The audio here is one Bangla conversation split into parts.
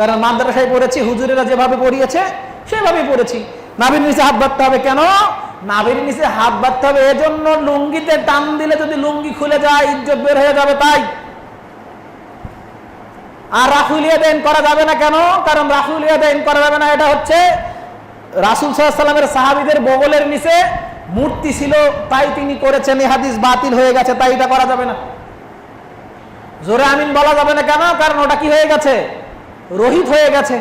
কারণ মাদ্রাসায় পড়েছি, হুজুরেরা যেভাবে পড়িয়েছে, সেভাবে পড়েছি। নাবির নিচে হাত বাঁধতে হবে কেন? নাবির নিচে হাত বাঁধতে হবে, এজন্য লুঙ্গিতে টান দিলে যদি লুঙ্গি খুলে যায়, ইজ্জত বের হয়ে যাবে তাই। আর রাফুলিয়া দেন করা যাবে না কেন? কারণ রাফুলিয়া দেন করা যাবে না, এটা হচ্ছে রাসুল সাল্লামের সাহাবিদের বগলের নিচে মূর্তি ছিল, তাই তিনি করেছেন এই হাদিস বাতিল হয়ে গেছে, তাই এটা করা যাবে না। জোরে আমিন বলা যাবে না কেন? কারণ ওটা কি হয়ে গেছে? রহিত হয়ে গেছে।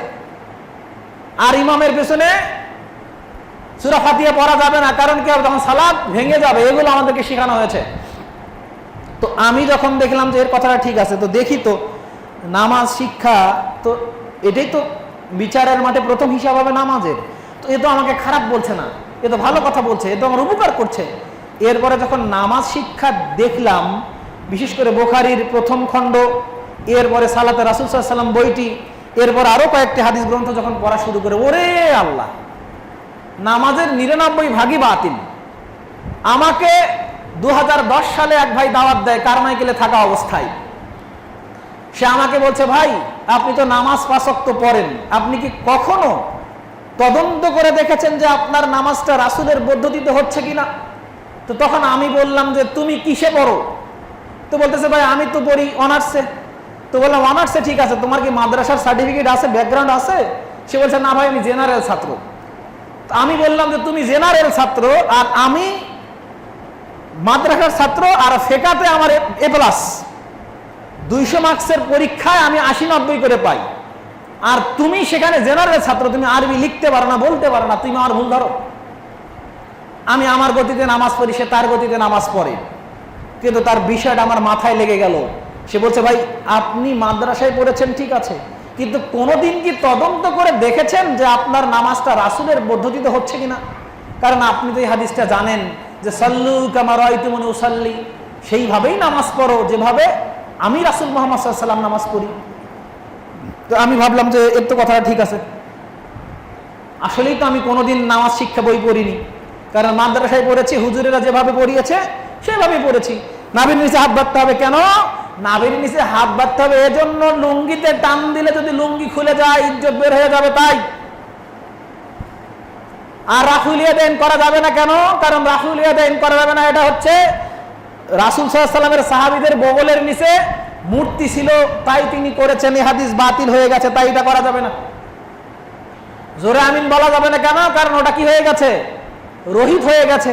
আর ইমামের পেছনে সুরা ফাতিহা পড়া যাবে না, কারণ কি হবে? তখন সালাদ ভেঙে যাবে, এগুলো আমাদেরকে শেখানো হয়েছে। তো আমি যখন দেখলাম যে এর কথাটা ঠিক আছে, তো দেখি তো নামাজ শিক্ষা তো এটাই তো বিচারের মাঠে প্রথম হিসাব হবে নামাজের। তো এ তো আমাকে খারাপ বলছে না, এ তো ভালো কথা বলছে, এ তো আমার উপকার করছে। এরপরে যখন নামাজ শিক্ষা দেখলাম, বিশেষ করে বোখারির প্রথম খণ্ড, এরপরে সালাতে রাসুল সাল্লাম বইটি এরপর আরও কয়েকটি হাদিস গ্রন্থ যখন পড়া শুরু করে, ওরে আল্লাহ, নামাজের নিরানব্বই ভাগই বাতিল। আমাকে দু হাজার দশ সালে এক ভাই দাওয়াত দেয় কারমাইকেলে থাকা অবস্থায়। সে আমাকে বলছে, ভাই, আপনি তো নামাজ পাশক্ত পড়েন, আপনি কি কখনো তদন্ত করে দেখেছেন যে আপনার নামাজটা রাসুলের পদ্ধতিতে হচ্ছে কিনা? তো তখন আমি বললাম যে, তুমি কিসে পড়ো? তো বলতেছে, ভাই, আমি তো পড়ি অনার্সে। তো বললাম অনার্সে ঠিক আছে, তোমার কি মাদ্রাসার সার্টিফিকেট আছে ব্যাকগ্রাউন্ড আছে? সে বলছে, না ভাই, আমি জেনারেল ছাত্র। আমি বললাম যে, তুমি জেনারেল ছাত্র আর আমি মাদ্রাসার ছাত্র আর ফেকাতে আমার এ প্লাস দুইশো মার্কসের পরীক্ষায় আমি আশি নব্বই করে পাই। আর তুমি সেখানে জেনারেল ছাত্র, তুমি আরবি লিখতে পারো না, বলতে পারো না, তুমি আমার ভুল ধরো। আমি আমার গতিতে নামাজ পড়ি, সে তার গতিতে নামাজ পড়ে। কিন্তু তার বিষয়টা আমার মাথায় লেগে গেল। সে বলছে, ভাই, আপনি মাদ্রাসায় পড়েছেন, ঠিক আছে। কিন্তু কোনোদিন কি তদন্ত করে দেখেছেন যে আপনার নামাজটা রাসুলের পদ্ধতিতে হচ্ছে কিনা? কারণ আপনি তো এই হাদিসটা জানেন যে, সাল্লু কামার ইতুমনি উসাল্লি। সেইভাবেই নামাজ পড়ো, যেভাবে আমি রাসুল মোহাম্মদ সাল্লাম নামাজ পড়ি। তো আমি ভাবলাম যে, এর তো কথাটা ঠিক আছে। আসলেই তো আমি কোনোদিন নামাজ শিক্ষা বই পড়িনি। কারণ মাদ্রাসায় পড়েছি, হুজুরেরা যেভাবে পড়িয়েছে, সেভাবেই পড়েছি। নাবির নিচে হাত বাঁধতে হবে। কেন? নাবির নিচে হাত বাঁধতে হবে, এজন্য লুঙ্গিতে টান দিলে যদি লুঙ্গি খুলে যায়, ইজ্জত বের হয়ে যাবে তাই। আর রাফুলিয়া দেন করা যাবে না কেন? কারণ রাফুলিয়া দেন করা যাবে না, এটা হচ্ছে রাসুল সাল্লামের সাহাবিদের বগলের নিচে মূর্তি ছিল, তাই তিনি করেছেন, এই হাদিস বাতিল হয়ে গেছে, তাই এটা করা যাবে না। জোরে আমিন বলা যাবে না কেন? কারণ ওটা কি হয়ে গেছে? রহিত হয়ে গেছে।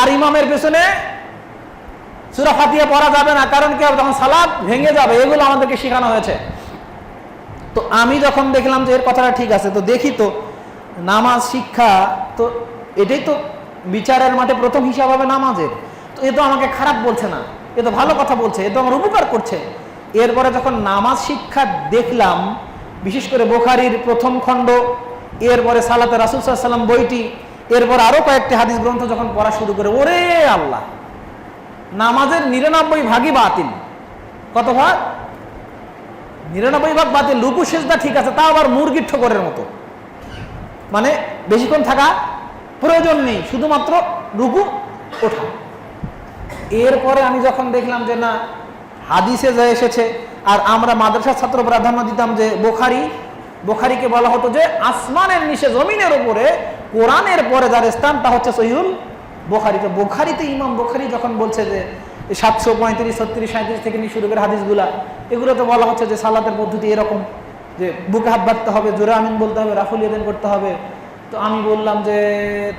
আর ইমামের পেছনে সুরা ফাতিহা পড়া যাবে না, কারণ কি? হবে তখন সালাদ ভেঙে যাবে, এগুলো আমাদেরকে শেখানো হয়েছে। তো আমি যখন দেখলাম যে এর কথাটা ঠিক আছে, তো দেখি তো, নামাজ, শিক্ষা, তো এটাই তো বিচারের মাঠে প্রথম হিসাব হবে নামাজের। তো এ তো আমাকে খারাপ বলছে না, এ তো ভালো কথা বলছে, এ তো আমার উপকার করছে। এরপরে যখন নামাজ, শিক্ষা দেখলাম, বিশেষ করে বোখারির প্রথম খণ্ড, এরপরে সালাতে রাসুল সাল্লাম বইটি, এরপর আরও কয়েকটি হাদিস গ্রন্থ যখন পড়া শুরু করে, ওরে আল্লাহ! নামাজের নিরানব্বই ভাগই বাতিল। কত ভাগ? নিরানব্বই ভাগ বাতিল লুকু সেজদা ঠিক আছে তা আবার মুরগির ঠোকরের মতো। মানে বেশিক্ষণ থাকা প্রয়োজন নেই, শুধুমাত্র রুকু, ওঠা। এরপরে আমি যখন দেখলাম যে না, হাদিসে যা এসেছে, আর আমরা মাদ্রাসার ছাত্র প্রাধান্য দিতাম যে বোখারি, বোখারিকে বলা হতো যে আসমানের নিচে জমিনের উপরে কোরআনের পরে যার স্থান তা হচ্ছে সহিউল বোখারি তো বোখারিতে ইমাম বোখারি যখন বলছে যে সাতশো পঁয়ত্রিশ, ছত্রিশ সাঁত্রিশ থেকে নিয়ে শুরু করে হাদিসগুলা, এগুলো তো বলা হচ্ছে যে সালাতের পদ্ধতি এরকম, যে বুকে হাত বাঁধতে হবে, জোরে আমিন বলতে হবে, রাফুল ইয়েদেন করতে হবে। তো আমি বললাম যে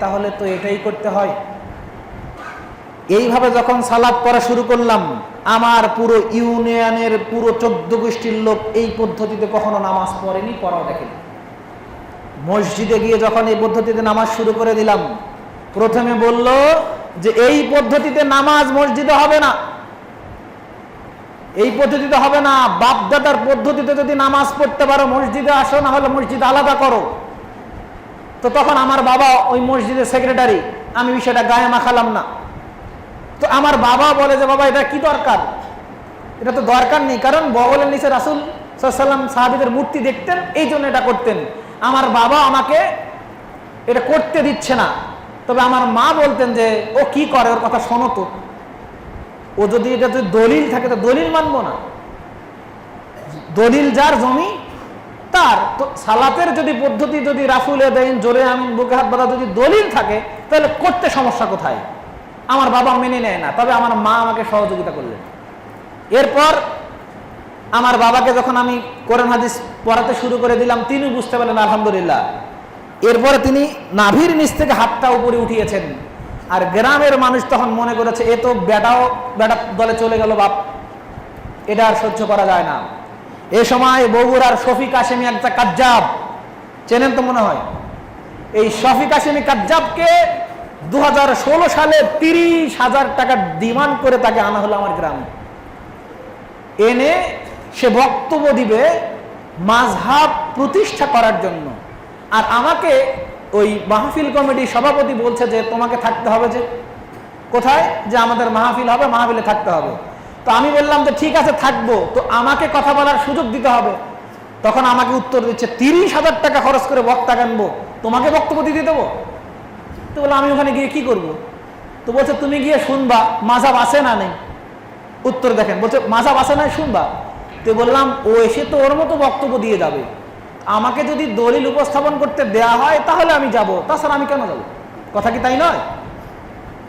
তাহলে তো এটাই করতে হয়। এইভাবে যখন সালাদ পড়া শুরু করলাম, আমার পুরো ইউনিয়নের পুরো চোদ্দ গোষ্ঠীর লোক এই পদ্ধতিতে কখনো নামাজ পড়েনি, পড়াও দেখেনি। মসজিদে গিয়ে যখন এই পদ্ধতিতে নামাজ শুরু করে দিলাম প্রথমে বলল যে এই পদ্ধতিতে নামাজ মসজিদে হবে না। এই পদ্ধতিতে হবে না। বাপদাদার পদ্ধতিতে যদি নামাজ পড়তে পারো, মসজিদে আসো, না হলে মসজিদ আলাদা করো। তো তখন আমার বাবা ওই মসজিদের সেক্রেটারি আমি বিষয়টা গায়ে মাখালাম না। তো আমার বাবা বলে যে, বাবা, এটা কি দরকার? এটা তো দরকার নেই, কারণ বগলের নিচে রাসুল সাল্লাম সাহাবিদের মূর্তি দেখতেন এই জন্য এটা করতেন। আমার বাবা আমাকে এটা করতে দিচ্ছে না। তবে আমার মা বলতেন যে, ও কি করে? ওর কথা শোনো তো। ও যদি এটা যদি দলিল থাকে, তো দলিল মানবো না। দলিল যার জমি, তার। সালাতের যদি পদ্ধতি যদি রাফুল দেন, জোরে আমিন, বুকে হাত বাঁধা যদি দলিল থাকে, তাহলে করতে সমস্যা কোথায়? আমার বাবা মেনে নেয় না। তবে আমার মা আমাকে সহযোগিতা করলেন। এরপর আমার বাবাকে যখন আমি কোরআন হাদিস পড়াতে শুরু করে দিলাম, তিনি বুঝতে পারলেন, আলহামদুলিল্লাহ। এরপরে তিনি নাভির নিচ থেকে হাতটা উপরে উঠিয়েছেন। আর গ্রামের মানুষ তখন মনে করেছে, এ তো বেটাও, বেটা দলে চলে গেল বাপ। এটা আর সহ্য করা যায় না। এ সময় বগুড়ার শফিক কাশেমি একটা কাজ্জাব। চেনেন তো মনে হয়? এই শফিক কাশেমি কাজ্জাবকে দু হাজার ষোলো সালে তিরিশ হাজার টাকা ডিমান্ড করে তাকে আনা হলো আমার গ্রামে। এনে সে বক্তব্য দিবে, মাঝহাব প্রতিষ্ঠা করার জন্য। আর আমাকে ওই মাহফিল কমিটির সভাপতি বলছে যে তোমাকে থাকতে হবে যে, কোথায়? যে আমাদের মাহফিল হবে, মাহফিলে থাকতে হবে। তো আমি বললাম যে ঠিক আছে, থাকব। তো আমাকে কথা বলার সুযোগ দিতে হবে। তখন আমাকে উত্তর দিচ্ছে, তিরিশ হাজার টাকা খরচ করে বক্তা আনব তোমাকে বক্তব্য দিতে দেবো? তো বললাম আমি ওখানে গিয়ে কি করব? তো বলছে, তুমি গিয়ে শুনবা, মাঝাব আছে না নেই? উত্তর দেখেন, বলছে, মাঝাব আছে না, শুনবা? তো বললাম, ও এসে তো ওর মতো বক্তব্য দিয়ে যাবে। আমাকে যদি দলিল উপস্থাপন করতে দেয়া হয়, তাহলে আমি যাব। তাছাড়া আমি কেন যাব? কথা কি তাই নয়?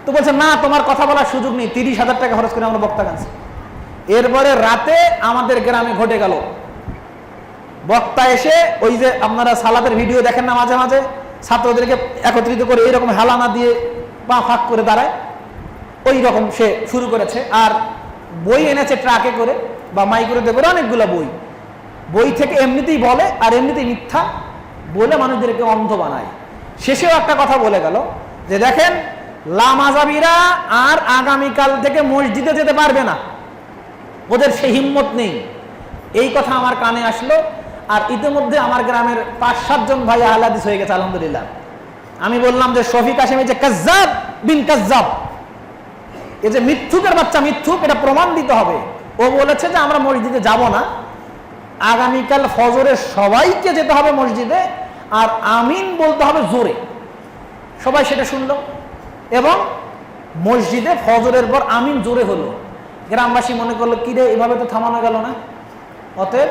তো বলছে, না, তোমার কথা বলার সুযোগ নেই। তিরিশ হাজার টাকা খরচ করে আমরা বক্তা গানছি। এরপরে রাতে আমাদের গ্রামে ঘটে গেল। বক্তা এসে ওই যে আপনারা সালাদের ভিডিও দেখেন না মাঝে মাঝে, ছাত্রদেরকে একত্রিত করে এইরকম হেলানা দিয়ে পা ফাঁক করে দাঁড়ায়। ওই রকম সে শুরু করেছে। আর বই এনেছে ট্রাকে করে বা মাইক্রোতে করে অনেকগুলো বই। বই থেকে এমনিতেই বলে আর এমনিতেই মিথ্যা বলে মানুষদেরকে অন্ধ বানায়। শেষেও একটা কথা বলে গেল যে দেখেন লামাজাবিরা আর আগামীকাল থেকে মসজিদে যেতে পারবে না। ওদের সে হিম্মত নেই। এই কথা আমার কানে আসলো আর ইতিমধ্যে আমার গ্রামের পাঁচ সাতজন ভাই আহ্লাদিস হয়ে গেছে, আলহামদুলিল্লাহ। আমি বললাম যে শফিক আসেম যে কাজ্জাব বিন কাজ্জাব এ যে মিথ্যুকের বাচ্চা মিথ্যুক, এটা প্রমাণ দিতে হবে। ও বলেছে যে আমরা মসজিদে যাব না। আগামীকাল ফজরে সবাইকে যেতে হবে মসজিদে, আর আমিন বলতে হবে জোরে। সবাই সেটা শুনলো। এবং মসজিদে ফজরের পর আমিন জোরে হলো। গ্রামবাসী মনে করল কিরে এভাবে তো থামানো গেল না? অতএব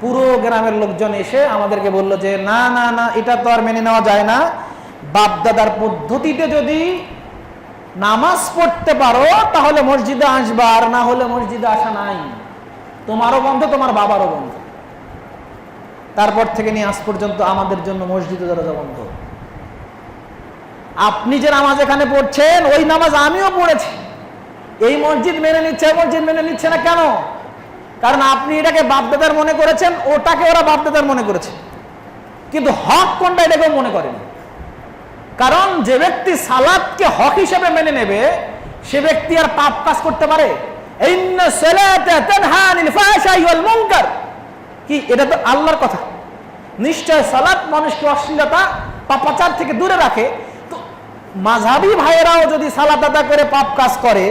পুরো গ্রামের লোকজন এসে আমাদেরকে বলল যে, না না না, এটা তো আর মেনে নেওয়া যায় না। বাপদাদার পদ্ধতিতে যদি নামাজ পড়তে পারো, তাহলে মসজিদে আসবা, আর না হলে মসজিদে আসা নাই। তোমারও বন্ধ, তোমার বাবারও বন্ধ। তারপর থেকে নিয়ে আজ পর্যন্ত আমাদের জন্য মসজিদে দরজা বন্ধ। আপনি যে নামাজ এখানে পড়ছেন, ওই নামাজ আমিও পড়েছি। এই মসজিদ মেনে নিচ্ছে মসজিদ মেনে নিচ্ছে না কেন? কারণ আপনি এটাকে বাপদাদার মনে করেছেন, ওটাকে ওরা বাপদাদার মনে করেছে। কিন্তু হক কোনটা এটাকেও মনে করেনি। কারণ যে ব্যক্তি সালাদকে হক হিসেবে মেনে নেবে, সে ব্যক্তি আর পাপ কাজ করতে পারে। মুনকার। কি? এটা তো আল্লাহর কথা। নিশ্চয় সালাত মানুষকে অশ্লীলতা পাপাচার থেকে দূরে রাখে। তো মাঝাবি ভাইয়েরাও যদি সালাত আদা করে পাপ কাজ করে,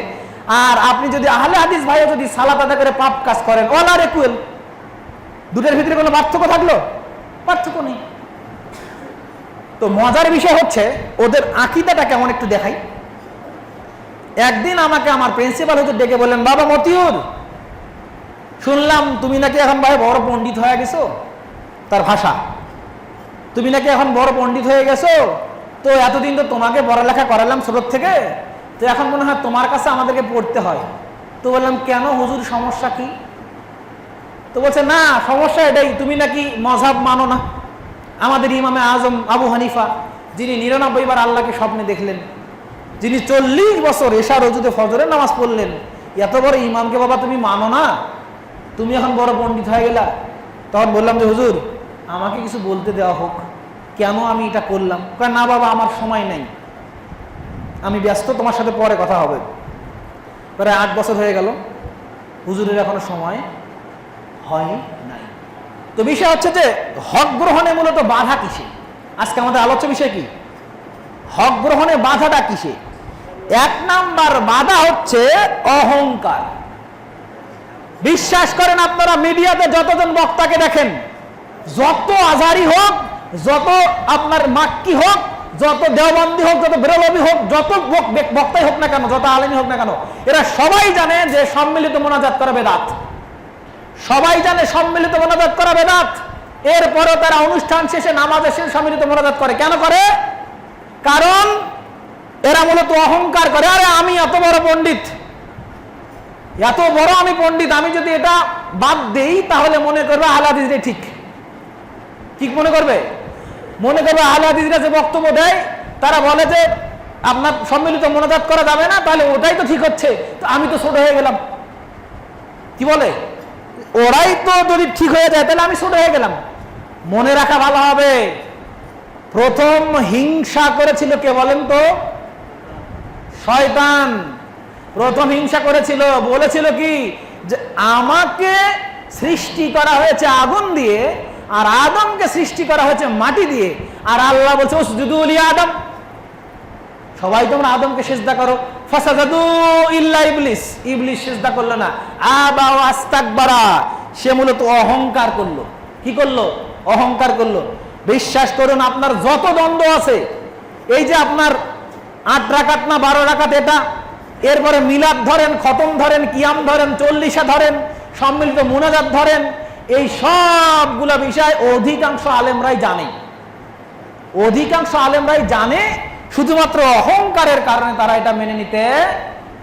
আর আপনি যদি আহলে হাদিস ভাইও যদি সালাত আদা করে পাপ কাজ করেন অল আর একুয়েল দুটোর ভিতরে কোনো পার্থক্য থাকল? পার্থক্য নেই। তো মজার বিষয় হচ্ছে, ওদের আকিদাটা কেমন একটু দেখাই। একদিন আমাকে আমার প্রিন্সিপাল হয়তো ডেকে বললেন, বাবা মতিউর শুনলাম তুমি নাকি এখন ভাই বড় পণ্ডিত হয়ে গেছো? তার ভাষা। তুমি নাকি এখন বড় পণ্ডিত হয়ে গেছো? তো এতদিন তো তোমাকে পড়ালেখা করালাম ছোট থেকে। তো এখন মনে হয় তোমার কাছে আমাদেরকে পড়তে হয়। তো বললাম, কেন হুজুর, সমস্যা কি? তো বলছে, না, সমস্যা এটাই, তুমি নাকি মজাব মানো না। আমাদের ইমামে আজম আবু হানিফা, যিনি নিরানব্বই বার আল্লাহকে স্বপ্নে দেখলেন, যিনি চল্লিশ বছর এশা রজুতে ফজরের নামাজ পড়লেন, এত বড় ইমামকে বাবা তুমি মানো না? তুমি এখন বড় পণ্ডিত হয়ে গেলা? তখন বললাম যে, হুজুর, আমাকে কিছু বলতে দেওয়া হোক। কেন আমি এটা করলাম? কয়, না বাবা, আমার সময় নেই। আমি ব্যস্ত, তোমার সাথে পরে কথা হবে। প্রায় আট বছর হয়ে গেল। হুজুরের এখনও সময় হয় নাই। তো বিষয় হচ্ছে যে, হক গ্রহণে মূলত বাধা কিসে? আজকে আমাদের আলোচ্য বিষয় কি? হক গ্রহণে বাধাটা কিসে? এক নাম্বার বাধা হচ্ছে অহংকার। বিশ্বাস করেন আপনারা, মিডিয়াতে যতজন বক্তাকে দেখেন, যত আজারি হোক, যত আপনার মাক্কি হোক, যত দেওবন্দি হোক, যত বেরলবি হোক, যত বক্তাই হোক না কেন, যত আলেমি হোক না কেন, এরা সবাই জানে যে সম্মিলিত মোনাজাত করা বেদাত। সবাই জানে সম্মিলিত মোনাজাত করা বেদাত। এরপরেও তারা অনুষ্ঠান শেষে নামাজের শেষে সম্মিলিত মোনাজাত করে। কেন করে? কারণ এরা মূলত অহংকার করে। আরে আমি এত বড় পণ্ডিত। এত বড় আমি পণ্ডিত, আমি যদি এটা বাদ দেই, তাহলে মনে করবে আহলাদিসটাই ঠিক। ঠিক মনে করবে? মনে করবে আহলাদিসরা যে বক্তব্য দেয়, তারা বলে যে আপনার সম্মিলিত মনোজাত করা যাবে না, তাহলে ওটাই তো ঠিক হচ্ছে। তো আমি তো ছোট হয়ে গেলাম। কি বলে? ওরাই তো যদি ঠিক হয়ে যায়, তাহলে আমি ছোট হয়ে গেলাম। মনে রাখা ভালো হবে। প্রথম হিংসা করেছিল কে বলেন তো? শয়তান। প্রথম হিংসা করেছিল, বলেছিল কি? যে আমাকে সৃষ্টি করা হয়েছে আগুন দিয়ে, আর আদমকে সৃষ্টি করা হয়েছে মাটি দিয়ে। আর আল্লাহ বলছে উসজুদুল আদম। সবাই তোমরা আদমকে সেজদা করো। ফাসাদাদু ইল্লা ইবলিস। ইবলিস সেজদা করল না। আবা আস্তাকবারা। সে মূলত অহংকার করল। কি করল? অহংকার করল। বিশ্বাস করুন, আপনার যত দ্বন্দ্ব আছে, এই যে আপনার আট রাকাত না বারো রাকাত, এটা এরপরে মিলাদ ধরেন, খতম ধরেন, কিয়াম ধরেন, চল্লিশা ধরেন, সম্মিলিত মুনাজাত ধরেন, এই সবগুলা বিষয় অধিকাংশ আলেমরাই জানে। অধিকাংশ আলেমরাই জানে, শুধুমাত্র অহংকারের কারণে তারা এটা মেনে নিতে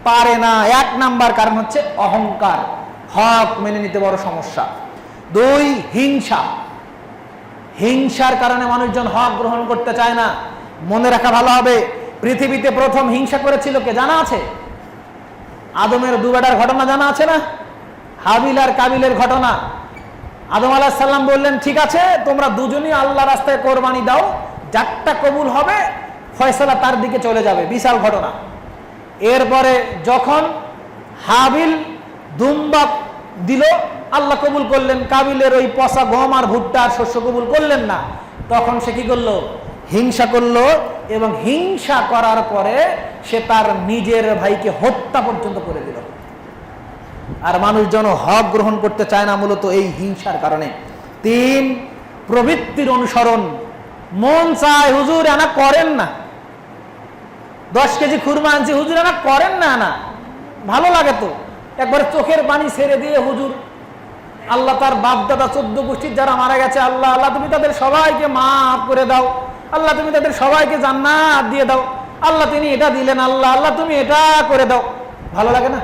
পারে না। এক নাম্বার কারণ হচ্ছে অহংকার। হক মেনে নিতে বড় সমস্যা। দুই, হিংসা। হিংসার কারণে মানুষজন হক গ্রহণ করতে চায় না। মনে রাখা ভালো হবে, পৃথিবীতে প্রথম হিংসা করেছিল কে জানা আছে? আদমের দুবেটার ঘটনা জানা আছে না? হাবিল আর কাবিলের ঘটনা। আদম আলাহ সাল্লাম বললেন, ঠিক আছে, তোমরা দুজনই আল্লাহ রাস্তায় কোরবানি দাও। যারটা কবুল হবে, ফয়সলা তার দিকে চলে যাবে। বিশাল ঘটনা। এরপরে যখন হাবিল দুম্বা দিল, আল্লাহ কবুল করলেন। কাবিলের ওই পচা গম আর ভুট্টা আর শস্য কবুল করলেন না। তখন সে কি করল? হিংসা করল এবং হিংসা করার পরে সে তার নিজের ভাইকে হত্যা পর্যন্ত করে দিল। আর মানুষজন হক গ্রহণ করতে চায় না মূলত এই হিংসার কারণে। তিন, প্রবৃত্তির অনুসরণ। মন চায়, হুজুর আনা করেন না। দশ কেজি খুরমা আনছি, হুজুর আনা করেন না না। ভালো লাগে তো। একবার চোখের পানি ছেড়ে দিয়ে, হুজুর, আল্লাহ তার বাপ দাদা চোদ্দ গোষ্ঠীর যারা মারা গেছে, আল্লাহ আল্লাহ, তুমি তাদের সবাইকে মাফ করে দাও। আল্লাহ তুমি তাদের সবাইকে জান্নাত দিয়ে দাও। আল্লাহ তিনি এটা দিলেন আল্লাহ আল্লাহ তুমি এটা করে দাও। ভালো লাগে না?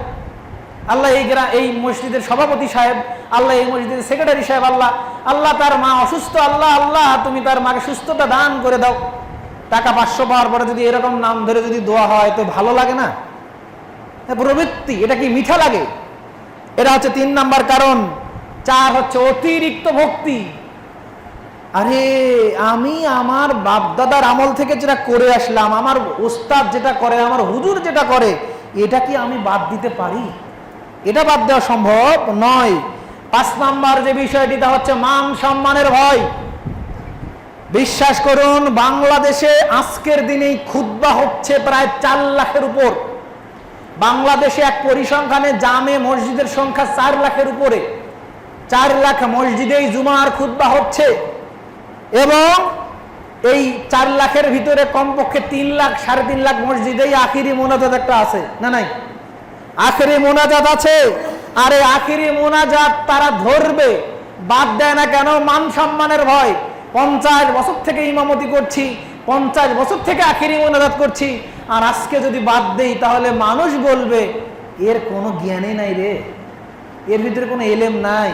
আল্লাহ এই এই মসজিদের সভাপতি সাহেব আল্লাহ এই মসজিদের সেক্রেটারি সাহেব আল্লাহ আল্লাহ তার মা অসুস্থ আল্লাহ আল্লাহ তুমি তার মাকে সুস্থতা দান করে দাও। টাকা পাঁচশো পাওয়ার পরে যদি এরকম নাম ধরে যদি দোয়া হয় তো ভালো লাগে না? হ্যাঁ, প্রবৃত্তি এটা কি মিঠা লাগে? এটা হচ্ছে তিন নাম্বার কারণ। চার হচ্ছে অতিরিক্ত ভক্তি। আরে, আমি আমার বাপদাদার আমল থেকে যেটা করে আসলাম, আমার ওস্তাদ যেটা করে, আমার হুজুর যেটা করে, এটা কি আমি বাদ দিতে পারি? এটা বাদ দেওয়া সম্ভব নয়। পাঁচ নাম্বার যে বিষয়টি, তা হচ্ছে মান সম্মানের ভয়। বিশ্বাস করুন, বাংলাদেশে আজকের দিনেই খুদ্া হচ্ছে প্রায় চার লাখের উপর। বাংলাদেশে এক পরিসংখ্যানে জামে মসজিদের সংখ্যা চার লাখের উপরে। চার লাখ মসজিদেই জুমার খুদ্া হচ্ছে। এবং এই চার লাখের ভিতরে কমপক্ষে তিন লাখ, সাড়ে তিন লাখ মসজিদেই আখিরি মোনাজাত একটা আছে, না নাই? আখেরি মোনাজাত আছে। আরে আখেরি মোনাজাত তারা ধরবে, বাদ দেয় না কেন? মান সম্মানের ভয়। পঞ্চাশ বছর থেকে ইমামতি করছি, পঞ্চাশ বছর থেকে আখেরি মোনাজাত করছি। আর আজকে যদি বাদ দেই, তাহলে মানুষ বলবে, এর কোনো জ্ঞানই নাই রে। এর ভিতরে কোনো এলেম নাই।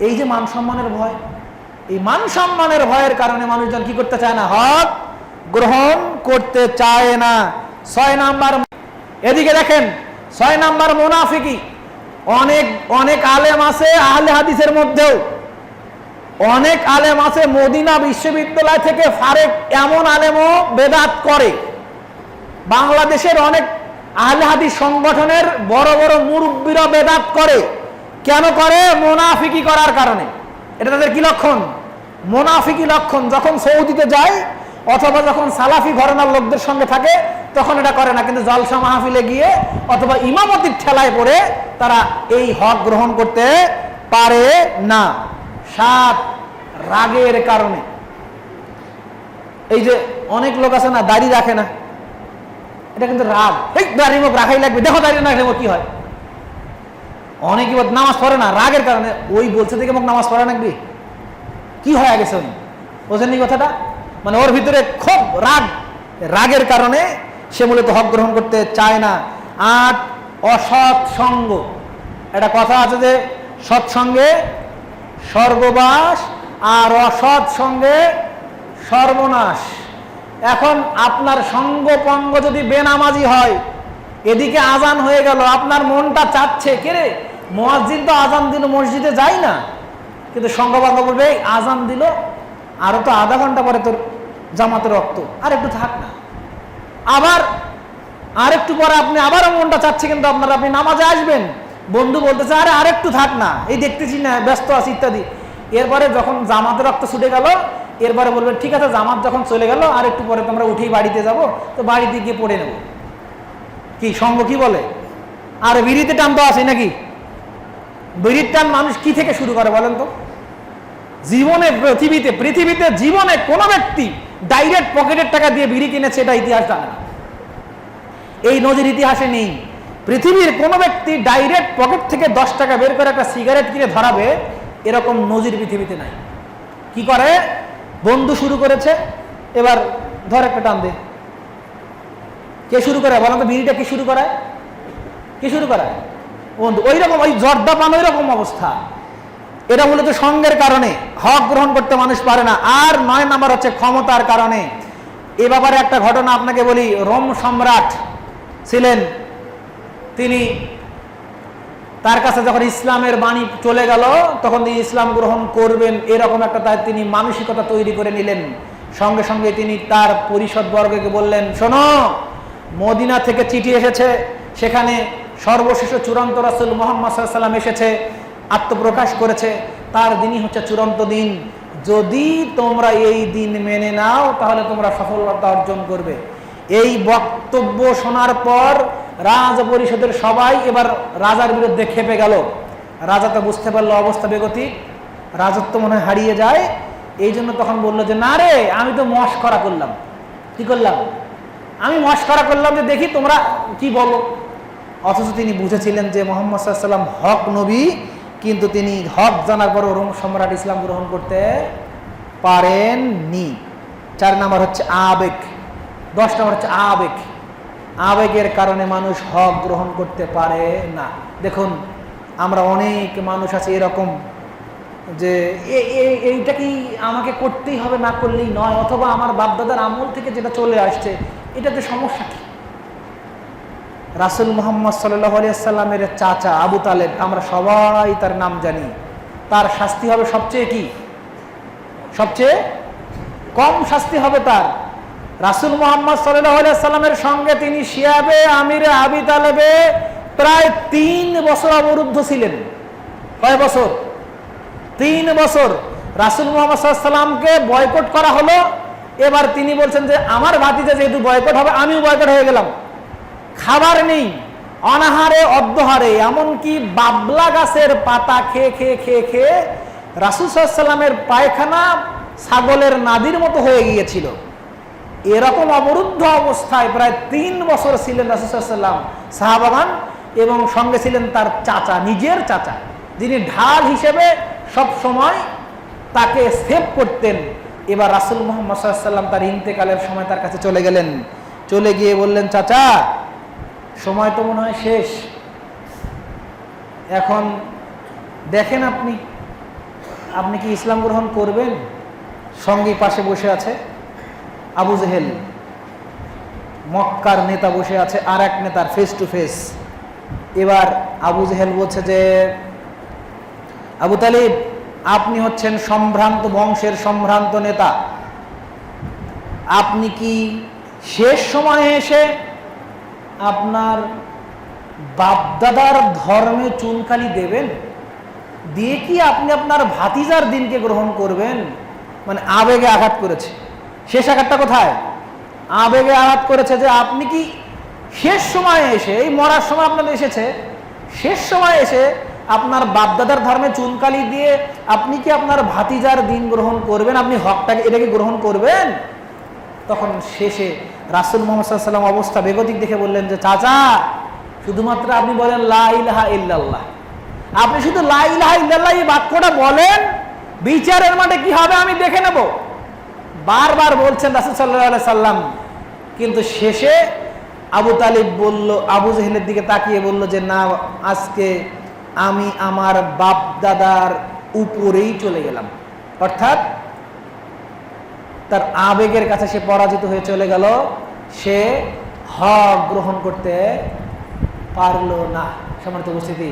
এই যে মান সম্মানের ভয় এই মান সম্মানের ভয়ের কারণে মানুষজন কি করতে চায় না? হক গ্রহণ করতে চায় না। ছয় নাম্বার এদিকে দেখেন, ছয় নাম্বার মোনাফিকি। অনেক অনেক আলেম আছে আহলে হাদিসের মধ্যেও। অনেক আলেম আছে মদিনা বিশ্ববিদ্যালয় থেকে ফারেক এমন আলেমও বেদাত করে। বাংলাদেশের অনেক আহলে হাদিস সংগঠনের বড় বড় মুরব্বীরা বেদাত করে। কেন করে? মোনাফিকি করার কারণে। এটা তাদের কি লক্ষণ? মোনাফিকি লক্ষণ। যখন সৌদিতে যায় অথবা যখন সালাফি ঘরানার লোকদের সঙ্গে থাকে, তখন এটা করে না। কিন্তু জলসা মাহফিলে গিয়ে অথবা ইমামতির ঠেলায় পড়ে তারা এই হক গ্রহণ করতে পারে না। সাত রাগের কারণে। এই যে অনেক লোক আছে না, দাড়ি রাখে না। এটা কিন্তু রাগ। এই দাড়ি মুখ রাখাই লাগবে। দেখো দাড়ি না কি হয়? অনেকে নামাজ পড়ে না, রাগের কারণে ওই বলছে দেখে মোক নামাজ পড়ে নাকবি। কি হয়ে গেছে উনি বোঝেননি কথাটা? মানে ওর ভিতরে খুব রাগ। রাগের কারণে সে মূলত হক গ্রহণ করতে চায় না। আট অসৎ সঙ্গ। একটা কথা আছে যে সৎসঙ্গে স্বর্গবাস আর অসৎ সঙ্গে সর্বনাশ। এখন আপনার সঙ্গ পঙ্গ যদি বেনামাজি হয়, এদিকে আজান হয়ে গেল, আপনার মনটা চাচ্ছে। কে রে? মসজিদ তো আজান দিল, মসজিদে যাই না। কিন্তু সঙ্গবান্ধ বলবে, "এই আজান দিল, আরও তো আধা ঘণ্টা পরে তোর জামাতের রক্ত। আর একটু থাক না। আবার আর একটু পরে আপনি আবারও মনটা চাচ্ছে, কিন্তু আপনার, আপনি নামাজে আসবেন, বন্ধু বলতেছে, আরে আরেকটু থাক না, এই দেখতেছি না, ব্যস্ত আছি, ইত্যাদি। এরপরে যখন জামাতের রক্ত ছুটে গেল, এরপরে বলবে, ঠিক আছে, জামাত যখন চলে গেল, আর একটু পরে তোমরা উঠেই বাড়িতে যাব, তো বাড়িতে গিয়ে পড়ে নেব। কি, সঙ্গ কি বলে? আর বিড়িতে টান তো আছে নাকি? বিড়ির টান মানুষ কি থেকে শুরু করে বলেন তো? জীবনে পৃথিবীতে পৃথিবীতে জীবনে কোনো ব্যক্তি ডাইরেক্ট পকেটের টাকা দিয়ে বিড়ি কিনেছে এটা ইতিহাস জানে না। এই নজির ইতিহাসে নেই। পৃথিবীর কোনো ব্যক্তি ডাইরেক্ট পকেট থেকে দশ টাকা বের করে একটা সিগারেট কিনে ধরাবে, এরকম নজির পৃথিবীতে নাই। কি করে? বন্ধু শুরু করেছে, এবার ধর একটা টান দে। কে শুরু করে বলেন তো, বিড়িটা কি শুরু করায়? কি শুরু করায়? বন্ধু ওই রকম ওই জর্দা পান ওই রকম অবস্থা। এটা মূলত সঙ্গের কারণে, হক গ্রহণ করতে মানুষ পারে না। আর নয় নাম্বার হচ্ছে ক্ষমতার কারণে। এ ব্যাপারে একটা ঘটনা আপনাকে বলি, রোম সম্রাট ছিলেন, তিনি তার কাছে যখন ইসলামের বাণী চলে গেল, তখন তিনি ইসলাম গ্রহণ করবেন, এরকম একটা তার তিনি মানসিকতা তৈরি করে নিলেন। সঙ্গে সঙ্গে তিনি তার পরিষদ বর্গকে বললেন, শোনো, মদিনা থেকে চিঠি এসেছে, সেখানে সর্বশেষ চূড়ান্ত রাসুল মোহাম্মদ সাল্লাম এসেছে, আত্মপ্রকাশ করেছে, তার দিনই হচ্ছে চূড়ান্ত দিন। যদি তোমরা এই দিন মেনে নাও, তাহলে তোমরা সফলতা অর্জন করবে। এই বক্তব্য শোনার পর রাজ পরিষদের সবাই এবার রাজার বিরুদ্ধে খেপে গেল। রাজা তো বুঝতে পারল অবস্থা বেগতিক, রাজত্ব মনে হারিয়ে যায়। এই জন্য তখন বলল যে, না রে, আমি তো মস্করা করলাম। কি করলাম? আমি মস্করা করলাম যে, দেখি তোমরা কি বলো? অথচ তিনি বুঝেছিলেন যে মোহাম্মদ সাল্লাম হক নবী, কিন্তু তিনি হক জানার পর রোম সম্রাট ইসলাম গ্রহণ করতে পারেননি। চার নাম্বার হচ্ছে আবেগ। দশ নম্বর হচ্ছে আবেগ। আবেগের কারণে মানুষ হক গ্রহণ করতে পারে না। দেখুন, আমরা অনেক মানুষ আছে এরকম যে এইটা কি আমাকে করতেই হবে না করলেই নয়? অথবা আমার বাপদাদার আমল থেকে যেটা চলে আসছে, এটাতে সমস্যা রাসুল মোহাম্মদ সাল্লামের চাচা আবু তালেব, আমরা সবাই তার নাম জানি। তার শাস্তি হবে সবচেয়ে কি? সবচেয়ে কম শাস্তি হবে তার। রাসুল মোহাম্মদ সাল্লামের সঙ্গে তিনি শিয়াবে, আমিরে, আবি তালেবে প্রায় তিন বছর অবরুদ্ধ ছিলেন। কয় বছর? তিন বছর। রাসুল মোহাম্মদ সাল্লামকে বয়কট করা হলো। এবার তিনি বলছেন যে, আমার ভাতিজা যেহেতু বয়কট হবে, আমিও বয়কট হয়ে গেলাম। খাবার নেই, অনাহারে অদ্যহারে এমনকি বাবলা গাছের পাতা খেয়ে খেয়ে খেয়ে খেয়ে রাসুল সাল্লামের পায়খানা ছাগলের নাদির মতো হয়ে গিয়েছিল। এরকম অবরুদ্ধ অবস্থায় প্রায় তিন বছর ছিলেন রাসুসাল্লাম সাহাবাগান এবং সঙ্গে ছিলেন তার চাচা, নিজের চাচা, যিনি ঢাল হিসেবে সব সময় তাকে সেভ করতেন। এবার রাসুল মোহাম্মদ সাল্লাম তার ইন্তেকালের সময় তার কাছে চলে গেলেন। চলে গিয়ে বললেন, চাচা সময় তো মনে হয় শেষ। এখন দেখেন আপনি আপনি কি ইসলাম গ্রহণ করবেন? সঙ্গী পাশে বসে আছে আবু জেহেল। মক্কার নেতা বসে আছে আর এক নেতার ফেস টু ফেস এবার আবু জেহেল বলছে যে, আবু তালিব, আপনি হচ্ছেন সম্ভ্রান্ত বংশের সম্ভ্রান্ত নেতা। আপনি কি শেষ সময়ে এসে আপনার বাপদাদার ধর্মে চুনকালি দেবেন, দিয়ে কি আপনি আপনার ভাতিজার দিনকে গ্রহণ করবেন? মানে আবেগে আঘাত করেছে। শেষ আঘাতটা কোথায়? আবেগে আঘাত করেছে যে আপনি কি শেষ সময়ে এসে, এই মরার সময় আপনাদের এসেছে, শেষ সময় এসে আপনার বাপদাদার ধর্মে চুনকালি দিয়ে আপনি কি আপনার ভাতিজার দিন গ্রহণ করবেন? আপনি হকটাকে, এটাকে গ্রহণ করবেন? তখন শেষে রাসুল মোহাম্মদ সাল্লাম অবস্থা বেগতিক দেখে বললেন যে, চাচা, শুধুমাত্র আপনি বলেন লা ইলাহা ইল্লাল্লাহ। আপনি শুধু লাই লাই লাই বাক্যটা বলেন, বিচারের মাঠে কি হবে আমি দেখে নেব। বারবার বলছেন রাসুল সাল্লাহ সাল্লাম কিন্তু শেষে আবু তালিব বলল, আবু জহেলের দিকে তাকিয়ে বলল যে, না, আজকে আমি আমার বাপ দাদার উপরেই চলে গেলাম। অর্থাৎ তার আবেগের কাছে সে পরাজিত হয়ে চলে গেল। সে হক গ্রহণ করতে পারল না। সমর্থ উপস্থিতি,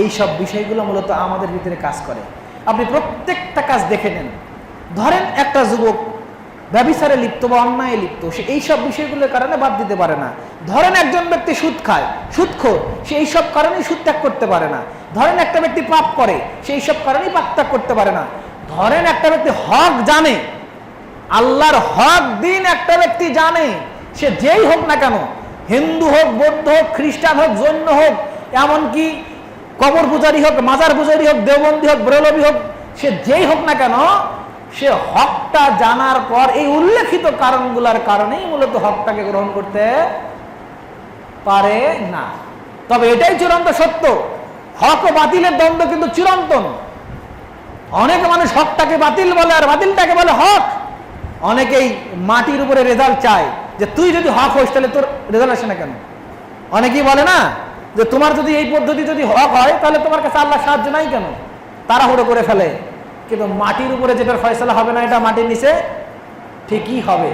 এই সব বিষয়গুলো মূলত আমাদের ভিতরে কাজ করে। আপনি প্রত্যেকটা কাজ দেখে নেন। ধরেন একটা যুবক ব্যবিচারে লিপ্ত বা অন্যায় লিপ্ত, সে এই সব বিষয়গুলোর কারণে বাদ দিতে পারে না। ধরেন একজন ব্যক্তি সুদ খায়, সুদখোর, সে এই সব কারণেই সুদ ত্যাগ করতে পারে না। ধরেন একটা ব্যক্তি পাপ করে, সে এই সব কারণেই পাপ ত্যাগ করতে পারে না। ধরেন একটা ব্যক্তি হক জানে আল্লাহর হক দিন একটা ব্যক্তি জানে, সে যেই হোক না কেন, হিন্দু হোক, বৌদ্ধ হোক, খ্রিস্টান হোক, জৈন হোক, এমনকি কবর পূজারি হোক, মাজার পূজারি হোক, দেওবন্দি হোক, ব্রেলবি হোক, সে যেই হোক না কেন, সে হকটা জানার পর এই উল্লেখিত কারণগুলোর কারণেই মূলত হকটাকে গ্রহণ করতে পারে না। তবে এটাই চূড়ান্ত সত্য। হক ও বাতিলের দ্বন্দ্ব কিন্তু চিরন্তন অনেক মানুষ হকটাকে বাতিল বলে আর বাতিলটাকে বলে হক। অনেকেই মাটির উপরে রেজাল্ট চায় যে তুই যদি হক হইস তাহলে তোর রেজাল্ট আসে না কেন? অনেকেই বলে না যে তোমার যদি এই পদ্ধতি যদি হক হয়, তাহলে তোমার কাছে আল্লাহ সাহায্য নাই কেন? তাড়াহুড়ো করে ফেলে। কিন্তু মাটির উপরে যেটার ফয়সলা হবে না, এটা মাটির নিচে ঠিকই হবে।